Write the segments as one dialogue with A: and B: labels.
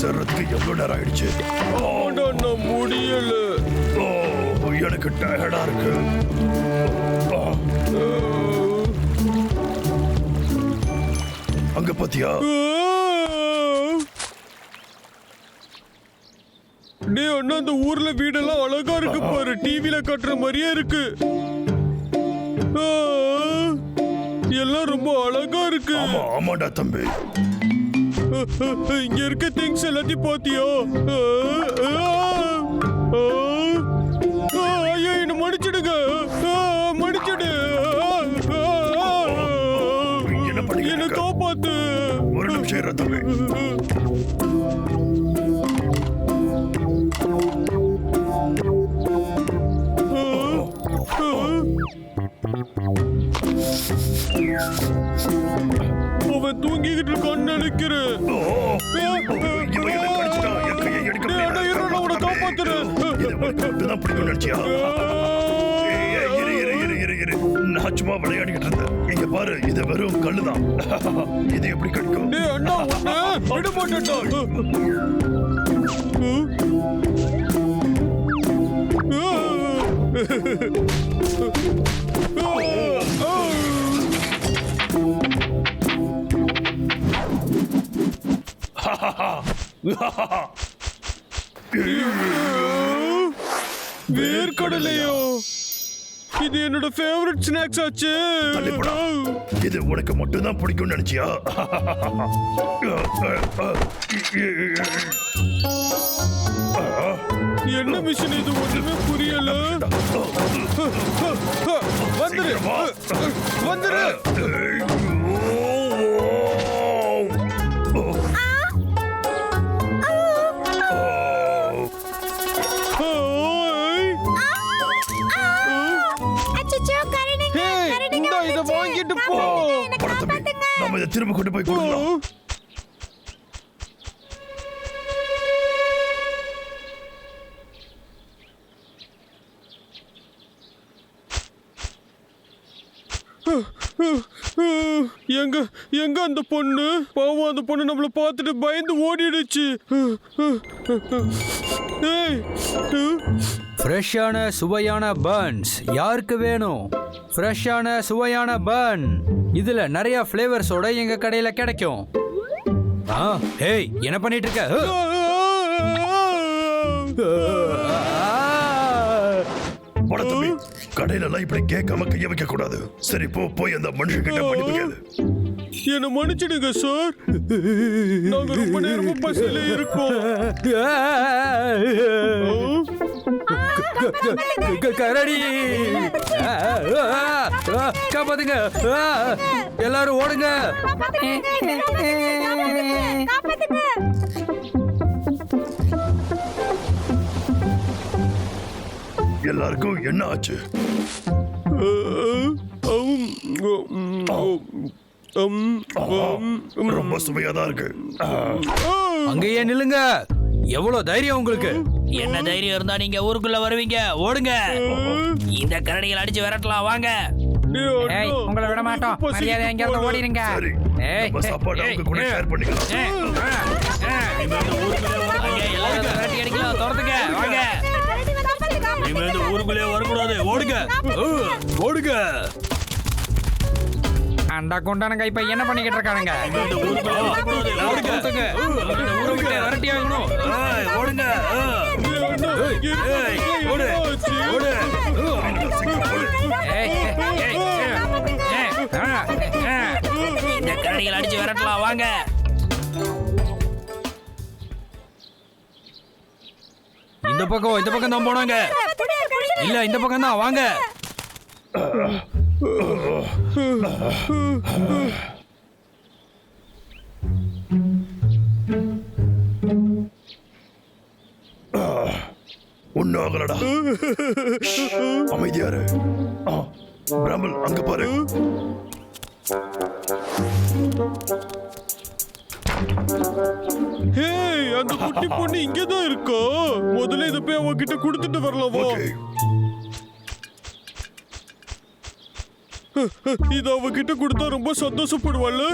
A: சேர்றதுக்கு எவ்வளவு நேரம் ஆயிடுச்சு?
B: முடியல.
A: எனக்கு டயர்டா இருக்கு. அங்க பாத்தியா?
B: டேய் அண்ணா அந்த ஊர்ல வீடெல்லாம் அழகா இருக்கு பாரு. டிவில காட்டுற மாதிரியே இருக்கு. எல்லாம் ரொம்ப அழகா இருக்கு.
A: ஆமா ஆமாடா தம்பி.
B: இங்க இருக்க திங்ஸ் எல்லாத்தையும் பாத்தியா ஐயோ என்ன மன்னிச்சிடுங்க. ஆ, மன்னிச்சிடு.
A: என்ன?
B: காப்பாத்து.
A: ஒரு நிமிஷம் இரு தம்பி.
B: அவன் தூங்கிக்கிட்டு இருக்கான்னு நினைக்கிறேன் நான்
A: சும்மா விளையாடிக்கிட்டு இருந்தேன் இங்க பாரு இது வெறும் கல்லுதான் இது எப்படி கடிக்கும்
B: டேய் வேர்க்கடலையோ? இது என்னோட ஃபேவரட் ஸ்நாக்ஸ் ஆச்சு.
A: இது உனக்கு மட்டும்தான் பிடிக்கும்னு நினைச்சியா?
B: என்ன மிஷின் இது? ஒண்ணுமே புரியல. வந்துரு. வந்துரு.
A: திரும்ப கொண்டு போய் கொடுக்கலாம்
B: எங்க எங்க அந்த பொண்ணு? பாவம் அந்த பொண்ணு நம்மள பார்த்துட்டு பயந்து ஓடிடுச்சு.
C: ஃப்ரெஷ்ஷான சுவையான பன்ஸ் யாருக்கு வேணும்? ஃப்ரெஷ்ஷான சுவையான பன் இதுல நிறைய ஃப்ளேவர்ஸோட எங்க கடையில கிடைக்கும். ஆ ஹேய் என்ன பண்ணிட்டு இருக்க
A: போட தம்பி. கடையில எல்லாம் இப்படி கேட்காம கைய வைக்க கூடாது சரி போ போய் அந்த மனுஷன் கிட்ட மன்னிப்பு கேளு.
B: என்ன மன்னிச்சிடுங்க சார். நாங்க ரொம்ப நேரமா பஸ்ல இருக்கோம்.
C: க- கரடி. காப்பாத்துங்க எல்லாரும் ஓடுங்க.
A: எல்லாருக்கும் என்ன ஆச்சு ரொம்ப சுவையா தான் இருக்கு
C: அங்கேயே நில்லுங்க எவ்வளவு தைரியம் உங்களுக்கு?
D: என்ன தைரியம் இருந்தா நீங்க ஊருக்குள்ள வருவீங்க? ஓடுங்க. இந்த கரடிகள் அடிச்சு விரட்டலாம் வாங்க.
E: ஏய் உங்களை விட மாட்டோம். மரியாதை எங்கேயாவது ஓடிடுங்க. ஏய்,
D: விரட்டி அடிக்கலாம். துரத்துங்க. வாங்க. இனிமே இந்த ஊருக்குள்ளே வரக்கூடாது. ஓடுங்க. ஓடுங்க.
E: அண்டா குண்டானுங்க இப்ப என்ன பண்ணிக்கிட்டு இருக்கானுங்க
D: விரட்டி ஆகணும் ஓடுங்க. இந்த கரடிகள் அடிச்சு விரட்டலாம் வாங்க
C: இந்த பக்கம் இந்த பக்கம் தான் போனாங்க இல்ல இந்த பக்கம் தான் வாங்க
A: ஒன்னும் ஆகலடா அமைதியாரு பிராமல் அங்க பாரு.
B: ஹேய் அந்த குட்டி பொண்ணு இங்க தான் இருக்கா? முதல்ல இத போய் அவன் கிட்ட கொடுத்துட்டு வரலாம்? இது அவகிட்ட கொடுத்தா ரொம்ப சந்தோஷப்படுவாள்ல?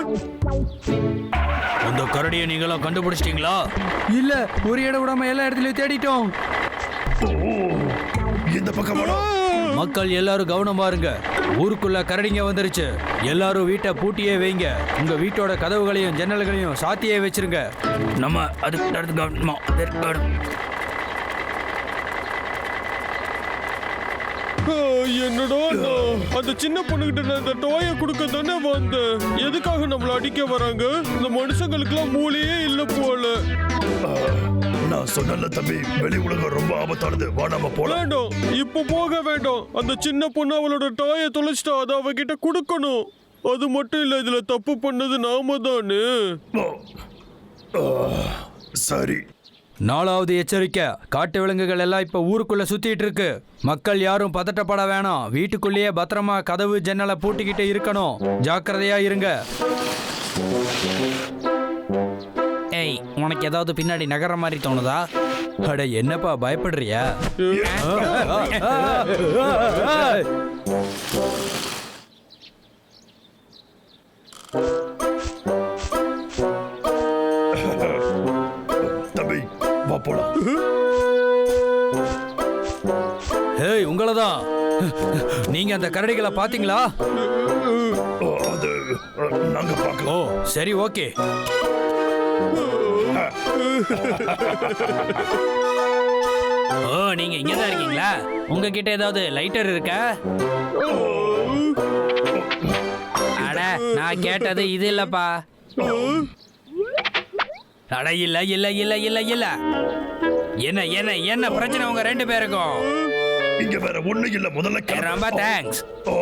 D: அந்த கரடியை நீங்களாம் கண்டுபிடிச்சிட்டீங்களா?
C: இல்ல ஒரு இடம் விடாம எல்லா இடத்துலயும் தேடிட்டோம்.
A: இந்த பக்கம்.
C: மக்கள் எல்லாரும் கவனமா இருங்க ஊருக்குள்ள கரடிங்க வந்துருச்சு. எல்லாரும் வீட்டை பூட்டியே வைங்க. உங்க வீட்டோட கதவுகளையும் ஜன்னல்களையும் சாத்தியே வச்சிருங்க.
D: நம்ம அதுக்கு அடுத்து கவனமா இருக்கணும்.
B: ஆ, என்னடா அந்த சின்ன பொண்ணுகிட்ட நான் இந்த டோயை கொடுக்க தானே வந்தேன். எதுக்காக நம்மள அடிக்க வராங்க? இந்த மனுஷங்களுக்குலாம் மூளையே இல்ல போல.
A: நான் சொன்னல தம்பி வெளி உலகம் ரொம்ப ஆபத்தானது. வா நம்ம போலாம்.
B: வேண்டாம். இப்ப போக வேண்டாம். அந்த சின்ன பொண்ணு அவளோட டாயை தொலைச்சிட்டா அதை அவகிட்ட கொடுக்கணும். அது மட்டும் இல்ல இதுல தப்பு பண்ணது நாம தானே.
A: சரி.
C: நாலாவது எச்சரிக்கை காட்டு விலங்குகள் எல்லாம் இப்ப ஊருக்குள்ள சுத்திட்டு இருக்கு. மக்கள் யாரும் பதட்டப்பட வேணாம். வீட்டுக்குள்ளேயே பத்திரமா கதவு ஜன்னலை பூட்டிக்கிட்டு இருக்கணும். ஜாக்கிரதையா இருங்க.
E: ஏய் உனக்கு ஏதாவது பின்னாடி நகர மாதிரி தோணுதா?
C: அட என்னப்பா பயப்படுறியா?
A: தம்பி போலாம்.
C: ஏய் உங்களதான். நீங்க அந்த கரடிகளை பாத்தீங்களா
A: ஓ, அது நாங்க
C: ஓ
A: பார்க்கலாம்
C: சரி ஓகே.
E: ஓ நீங்க இங்க தான் இருக்கீங்களா? உங்ககிட்ட ஏதாவது லைட்டர் இருக்கா? அட நான் கேட்டது இது இல்லப்பா. அட இல்ல இல்ல இல்ல இல்ல இல்ல. என்ன என்ன என்ன பிரச்சனை உங்க ரெண்டு பேருக்கும்?
A: இங்க வேற ஒண்ணு இல்ல முதல்ல.
E: ரொம்ப தேங்க்ஸ்
A: ஓ,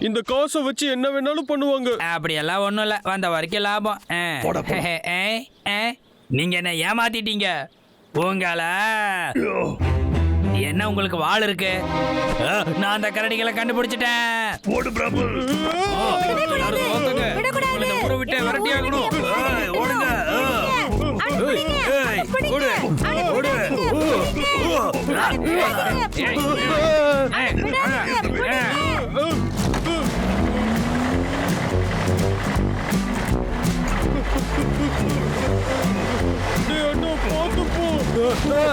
B: இந்த காசை வச்சு என்ன வேணாலும் பண்ணுவாங்க.
E: அப்படியெல்லாம் ஒண்ணும் இல்ல வந்த வரைக்கும் லாபம். நீங்க என்ன ஏமாத்திட்டீங்க? உங்கள என்ன உங்களுக்கு வாள் இருக்கு? நான் அந்த கரடிகளை கண்டுபிடிச்சிட்டேன்.
A: ஓடு பிரபு.
E: எல்லாரும் விட்டு விரட்டி ஆகணும்
D: ஓடுங்க.
B: பார்த்து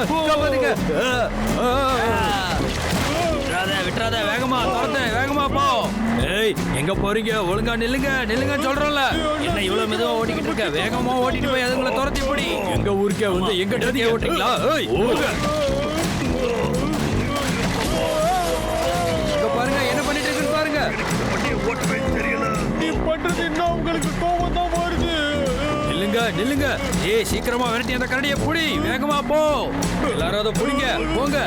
B: போ
C: காப்பாத்துங்க.
E: விட்டுறாத விட்டுறாத. வேகமா துரத்து. வேகமா போ.
C: ஏய் எங்க போறீங்க? ஒழுங்கா நில்லுங்க நில்லுங்க சொல்றேன்ல.
E: என்ன இவ்வளவு மெதுவா ஓட்டிக்கிட்டு இருக்க? வேகமா ஓட்டிட்டு போய் அதுங்களை துரத்தி பிடி.
C: எங்க ஊருக்கே வந்து எங்க டேடியை ஓட்டுறீங்களா? ஏய். இங்க பாருங்க என்ன பண்ணிட்டு இருக்குன்னு பாருங்க.
B: நீ பண்றது என்ன? உங்களுக்கு கோவம் தான் வருது.
C: நில்லுங்க நில்லுங்க. ஏய் சீக்கிரமா விரட்டி அந்த கரடியை புடி. வேகமா போ. எல்லாரும் அதை புடிங்க. போங்க.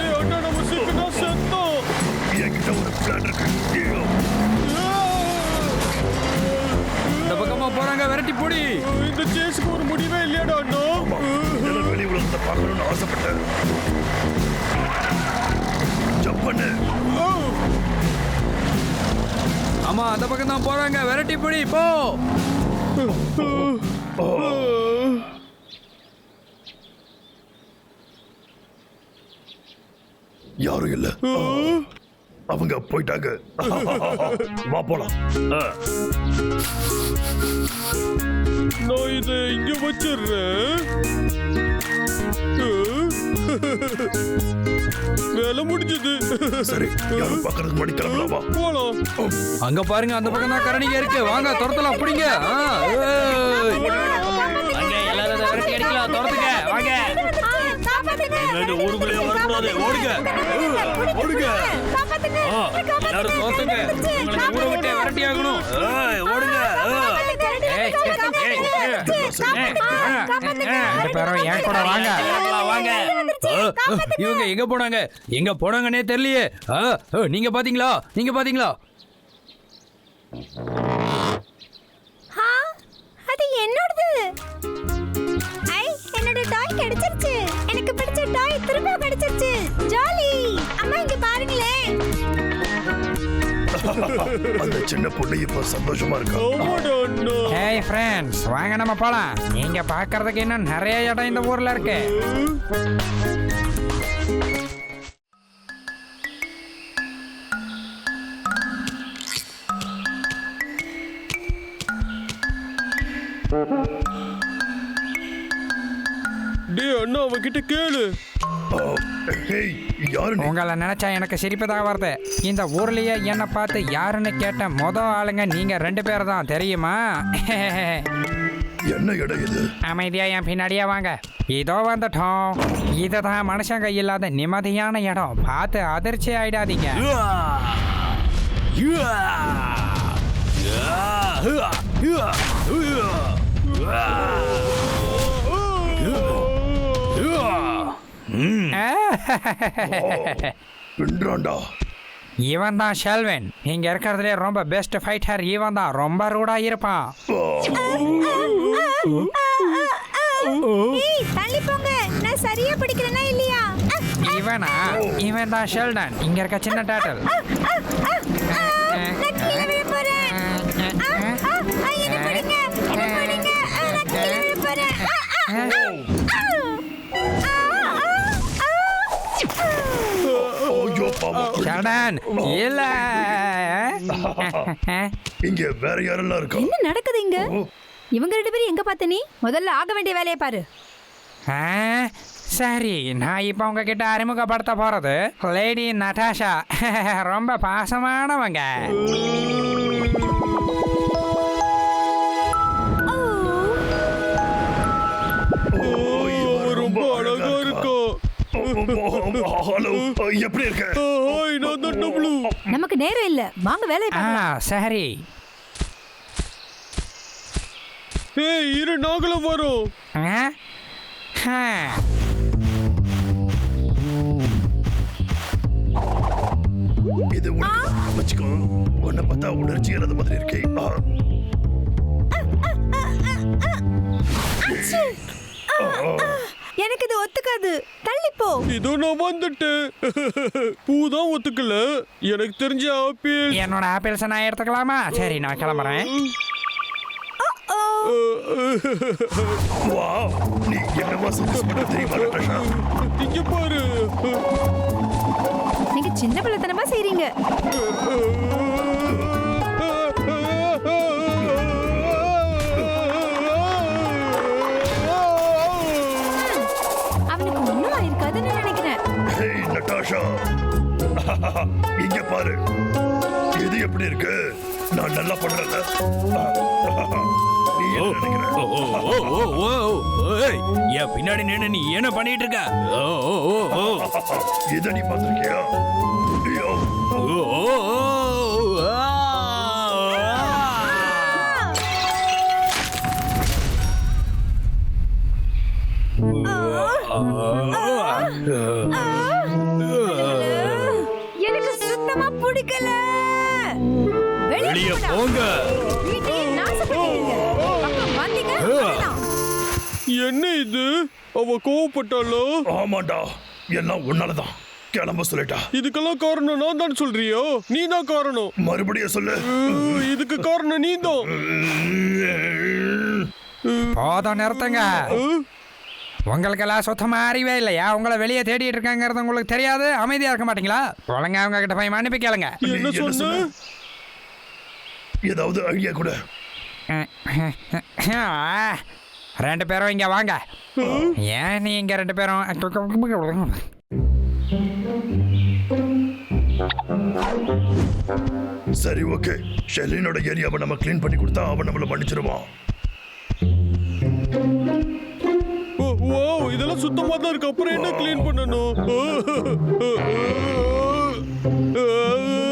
B: நம்ம சிக்கனா செத்தோம்.
A: என்கிட்ட ஒரு பிளான் இருக்கு.
C: இந்த பக்கமா போறாங்க விரட்டி புடி.
B: இந்த சேஸுக்கு ஒரு முடிவே இல்லையாடா அண்ணா?
A: வெளி உலகத்தை பார்க்கணும்னு ஆசைப்பட்டேன் ஜம்ப் பண்ணு.
C: ஆமா அந்த பக்கம் தான் போறாங்க விரட்டி புடி போ.
A: யாரும் இல்ல. அவங்க போயிட்டாங்க. வா போலாம்.
B: நான் இதை இங்க வச்சிடுறேன். வேலை முடிஞ்சது.
A: சரி யாரும் பார்க்கறதுக்கு முன்னாடி கிளம்பலாம் வா.
B: போலாம்.
C: அங்க பாருங்க அந்த பக்கம் தான் கரடிங்க இருக்கு. வாங்க துரத்தலாம் புடிங்க. ஆ, ஏய்.
E: வாங்க எல்லாரும் விரட்டி அடிக்கலாம் துரத்துங்க வாங்க.
D: ஊருக்குள்ளேயே வரக்கூடாது. ஓடுங்க. ஓடுங்க.
F: காப்பாத்துங்க.
E: எல்லாரும் துரத்துங்க உங்களை இந்த ஊரை விட்டு விரட்டி ஆகணும்.
D: ஏய், ஓடுங்க.
E: ஏய், ஏய், ஏய், ஏய், ஏய், ரெண்டு பேரும் என் கூட வாங்க. வாங்க.
C: ஆ, இவங்க எங்க போனாங்க? எங்க போனாங்கன்னே தெரியலையே. ஆ, ஆ, நீங்க பாத்தீங்களா? நீங்க பாத்தீங்களா?
F: ஆ, அது என்னோடது? ஐ என்னோட டாய் கிடைச்சிருச்சு. எனக்கு பிடிச்ச டாய் திரும்ப கிடைச்சிருச்சு.
A: அந்த சின்ன பொண்ணு இப்ப சந்தோஷமா இருக்கா?
E: ஹேய் ஃப்ரெண்ட்ஸ் வாங்க நம்ம போலாம். நீங்க பாக்குறதுக்கு இன்னும் நிறைய இடம் இந்த ஊர்ல இருக்கு.
A: டே அண்ணா அவகிட்ட கேளு.
E: உங்களை நினைச்சா எனக்கு சிரிப்பு தான் வருது. இந்த ஊர்லயே என்னை பார்த்து யாருன்னு கேட்ட மொத ஆளுங்க நீங்க ரெண்டு பேர் தான் தெரியுமா?
A: என்ன இடம் இது?
E: அமைதியா என் பின்னாடியே வாங்க. இதோ வந்துட்டோம். இதுதான் மனுஷங்க இல்லாத நிம்மதியான இடம். பார்த்து அதிர்ச்சி ஆயிடாதீங்க.
A: பின்றாண்டா
E: இவன் தான் ஷெல்வன். இங்க இருக்கிறதுலே ரொம்ப பெஸ்ட் ஃபைட்டர் இவன் தான் ரொம்ப ரூடா இருப்பான்.
F: தள்ளி போங்க. நான் சரியா பிடிக்கிறேனா இல்லையா?
E: இவனா? இவன் தான் ஷெல்டன். இங்க இருக்க சின்ன டேட்டல்
F: என்ன
A: ஐயோ பாவம்
E: ஷெல்டன் இல்ல.
A: இங்க வேற யாரெல்லாம் இருக்கா?
F: என்ன நடக்குது இங்க? இவங்க ரெண்டு பேரும் எங்க பார்த்த நீ? முதல்ல ஆக வேண்டிய வேலையை பாரு.
E: ஆ, சரி நான் இப்போ உங்ககிட்ட அறிமுகப்படுத்த போறது லேடி நட்டாஷா ரொம்ப பாசமானவங்க.
A: எப்படி இருக்க?
F: நமக்கு நேரம் இல்ல. வாங்க வேலையை பார்க்கலாம்.
E: சரி.
B: ஏய் இரு நாங்களும் வரோம்.
A: இது உனக்கு வச்சுக்கோ. உன்னை பார்த்தா உணர்ச்சி இல்லாத மாதிரி இருக்கே. ஆ.
F: எனக்கு இது ஒத்துக்காது. தள்ளி போ.
B: இதோ நான் வந்துட்டேன் பூ தான் ஒத்துக்கல. எனக்கு தெரிஞ்ச ஆப்பிள்.
E: என்னோட ஆப்பிள்ஸை நான் எடுத்துக்கலாமா? சரி நான் கிளம்புறேன்.
A: வா நீ சர்க்கஸ் பண்ண தெரியுமா நட்டாஷா
B: இங்க பாரு.
F: நீங்க சின்ன பிள்ளைத்தனமா செய்றீங்க.
A: நான் நல்லா
D: ஏய், என் பின்னாடி நின்னு நீ என்ன பண்ணிட்டு இருக்க.
A: இதை நீ பார்த்திருக்கியா.
F: எனக்கு சுத்தமா பிடிக்கல வெளிய.
D: போங்க.
B: என்ன இது? அவ கோவப்பட்டாளோ?
A: ஆமாண்டா. எல்லாம் உன்னாலதான். கிளம்ப சொல்லிட்டா.
B: இதுக்கெல்லாம் காரணம் நான் தான் சொல்றியோ? நீ தான் காரணம்.
A: மறுபடியும் சொல்லு.
B: இதுக்கு காரணம் நீ தான்.
E: போதும் நிறுத்துங்க. உங்களுக்கெல்லாம் சுத்தமா அறிவே இல்லையா? உங்களை வெளியே தேடிட்டு இருக்காங்கிறது உங்களுக்கு தெரியாது? அமைதியா இருக்க மாட்டீங்களா? ஒழுங்கா அவங்க கிட்ட போய் மன்னிப்பு கேளுங்க
A: நீ
B: என்ன
A: என்ன
B: சொன்ன
A: சொன்ன? ஏதாவது ஐடியா கூட.
E: ஆ, ரெண்டு பேரும் இங்க வாங்க. ஏன் நீ இங்க ரெண்டு பேரும்?
A: சரி ஓகே. ஷெலினோட ஏரியாவை நம்ம க்ளீன் பண்ணி கொடுத்தா அவன் நம்மள மன்னிச்சிருவான்.
B: ஓ, இதெல்லாம் சுத்தமா தான் இருக்கு. அப்புறம் என்ன க்ளீன் பண்ணணும்?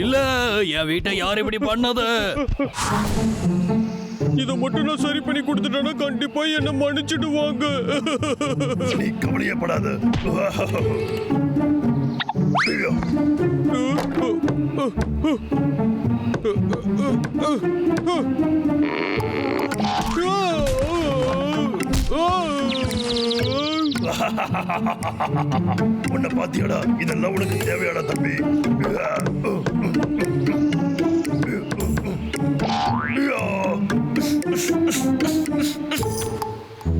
D: இல்ல என் வீட்டை யார் இப்படி பண்ணது?
B: இதை மட்டும் நான் சரி பண்ணி கொடுத்துட்டேன்னா கண்டிப்பா என்ன மன்னிச்சிடுவாங்க.
A: நீ கவலையே படாத ஐயோ, உன்னை பாத்தியாடா இதெல்லாம் உனக்கு தேவையான தம்பி.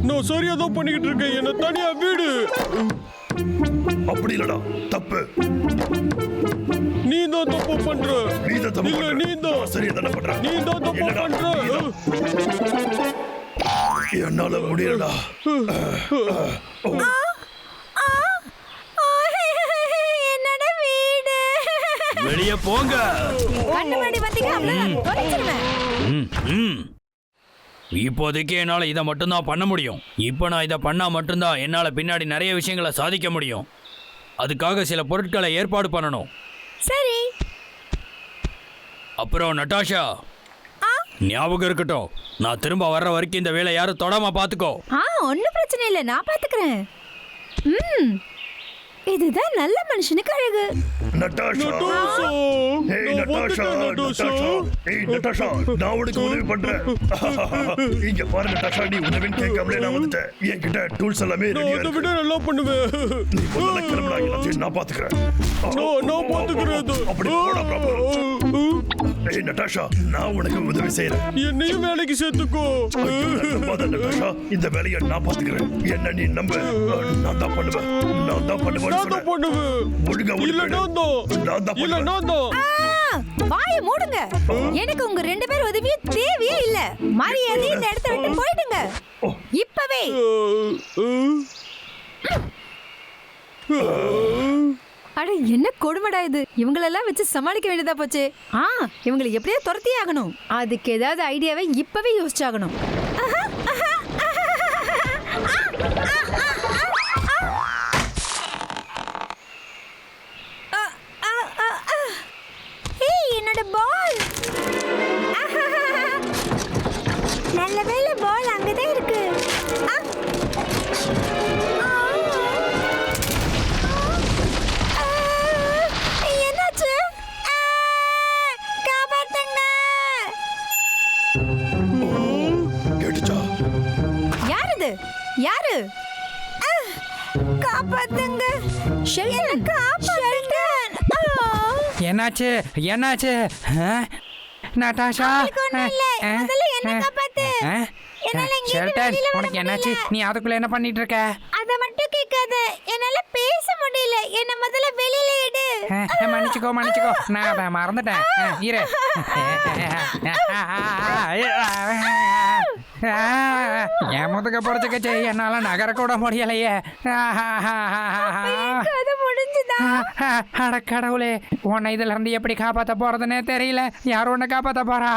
B: நான் சரியா தான் பண்ணிக்கிட்டு இருக்கேன். என்ன தனியா வீடு.
A: அப்படி இல்லடா தப்பு.
B: நீ தான் தப்பு பண்ற.
A: நீ தான் தப்பு
B: இல்ல
A: பண்ற.
B: நீ தான்
A: சரியா தானே பண்றேன்
B: நீ தான் தப்பு பண்ற.
A: என்னால முடியலடா.
F: என்னோட வீடு.
D: வெளியே போங்க.
F: கண்ணு முன்னாடி வந்தீங்க அவ்வளவுதான். தொலைச்சிருவேன்
D: ம், ம். இப்போதைக்கு என்னால் இதை மட்டும்தான் பண்ண முடியும். இப்போ நான் இதை பண்ணால் மட்டும்தான் என்னால் பின்னாடி நிறைய விஷயங்களை சாதிக்க முடியும். அதுக்காக சில பொருட்களை ஏற்பாடு பண்ணணும்.
F: சரி.
D: அப்புறம் நட்டாஷா ஞாபகம் இருக்கட்டும். நான் திரும்ப வர்ற வரைக்கும் இந்த வேலை யாரும் தொடாம பார்த்துக்கோ.
F: ஆ ஒன்றும் பிரச்சனை இல்லை. நான் பார்த்துக்கிறேன். ம். இதுதான் நல்ல மனுஷனுக்கு அழகு.
A: நட்டாஷா.
B: நட்டாஷா,
A: ஏய்
B: நான்
A: நட்டாஷா
B: வந்துட்டேன், நட்டாஷா.
A: நட்டாஷா. ஏய் நட்டாஷா நான் உனக்கு உதவி பண்றேன். இங்க பாரு நட்டாஷா நீ உதவின்னு கேட்காமலே நான் வந்துட்டேன். என்கிட்ட டூல்ஸ் எல்லாமே
B: நான்
A: ரெடியா
B: அதை
A: இருக்கு
B: விட நல்லா பண்ணுவேன்.
A: நீ முதல்ல கிளம்புடா எல்லாத்தையும் நான் பாத்துக்கிறேன்
B: நான்.
A: அப்படி போடா பாப்பா ஏய் நட்டாஷா நான் உனக்கு உதவி செய்யறேன்
B: என்னையும் வேலைக்கு சேர்த்துக்கோ.
A: நட்டாஷா. இந்த வேலையை நான் பாத்துக்கிறேன் என்ன நீ நம்ப. நான் தான் பண்ணுவேன். நான் தான் பண்ணுவேன்னு
B: நான் தான்
A: ஓடி
B: இல்ல. நான். தான் இல்ல நான். தான்
F: வாயை மூடுங்க. எனக்கு உங்க ரெண்டு பேர் உதவியும் தேவையே இல்ல. மரியாதை இந்த இடத்த விட்டு போயிடுங்க. இப்பவே. அட என்ன கொடுமடா இது? இவங்களெல்லாம் வச்சு சமாளிக்க வேண்டியதா போச்சு. ஆ இவங்களை எப்படியோ துரத்தியே ஆகணும். அதுக்கு ஏதாவது ஐடியாவை இப்பவே யோசிச்சாகணும். காப்பாத்துங்க ஷெல்டன் ஷெல்டன்.
E: என்னாச்சு என்னாச்சு? நட்டாஷா ஷெல்டன் உனக்கு என்னாச்சு. நீ அதுக்குள்ள என்ன பண்ணிட்டு இருக்க
F: அத மட்டும் கேட்காத என்னால பேச முடியல என்ன முதல்ல வெளியில எடு
E: மன்னிச்சுக்கோ மன்னிச்சுக்கோ நான் மறந்துட்டேன் இரு என் முதுக பொறுத்துக்கச்சு என்னால நகர கூட முடியலையே அட கடவுளே உன்னை இதுல இருந்து எப்படி காப்பாத்த போறதுன்னே தெரியல. யார் உன்னை காப்பாத்த போறா?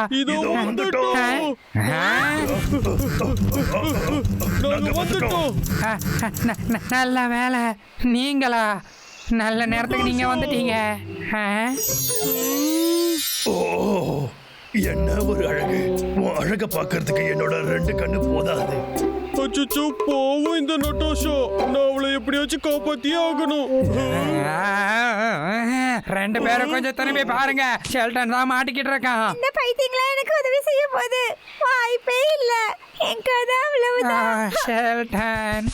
E: நல்ல வேலை. நீங்களா? நல்ல நேரத்துக்கு நீங்க வந்துட்டீங்க?
A: ஓ என்ன ஒரு அழகு? உன் அழக பாக்குறதுக்கு என்னோட ரெண்டு கண்ணு போதாது.
B: அச்சோ போவும் இந்த நட்டாஷா நான் அவளை எப்படியாச்சும் காப்பாத்தியே ஆகணும்.
E: ரெண்டு பேரும் கொஞ்சம் திரும்பி பாருங்க. ஷெல்டன் தான் மாட்டிக்கிட்டு இருக்கான்.
F: இந்த பைத்தியங்களா எனக்கு உதவி செய்ய போகுது. வாய்ப்பே இல்ல. என் கதை அவ்வளவுதான்.
E: ஷெல்டன்.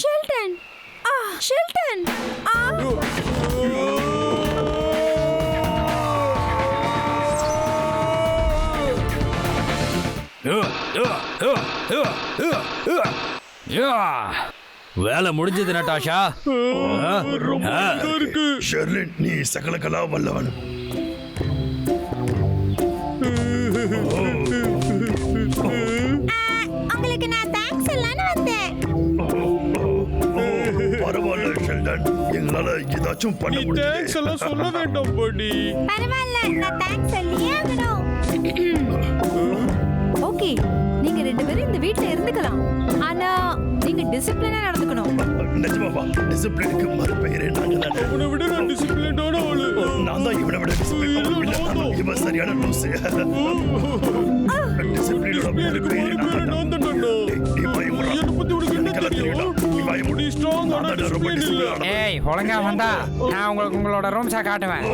F: ஷெல்டன் ஆ ஷெல்டன் ஆ
D: வேலை முடிஞ்சது நட்டாஷா.
A: ஷெர்லின் நீ சகலகலா வல்லவன்.
F: உங்களுக்கு நான் தேங்க்ஸ் சொல்லலாம்னு வந்தேன்.
A: பரவாயில்ல ஷெல்டன். எங்களால ஏதாச்சும் பண்ண
B: தேங்க்ஸ் எல்லாம்
A: முடியும்
B: சொல்ல வேண்டாம் படி
F: பரவாயில்ல நான் தேங்க்ஸ் சொல்லியே?
A: டிசிப்ளினுக்கு மறுபெயரே நாங்க தானே.
B: உன்னை விட நான் டிசிப்ளின்டான ஆளு
A: நான் தான் இவனை விட டிசிப்ளின் இவன் சரியான லூசு டிசிப்ளினோட மறுபெயரே நான் தான். நீ பயமுறா.
B: என்னை பத்தி உனக்கு என்ன தெரியும்? ஆன.
E: ஏய் ஒழுங்கா வந்தா. நான் உங்களுக்கு உங்களோட ரூம்ஸா காட்டுவேன்.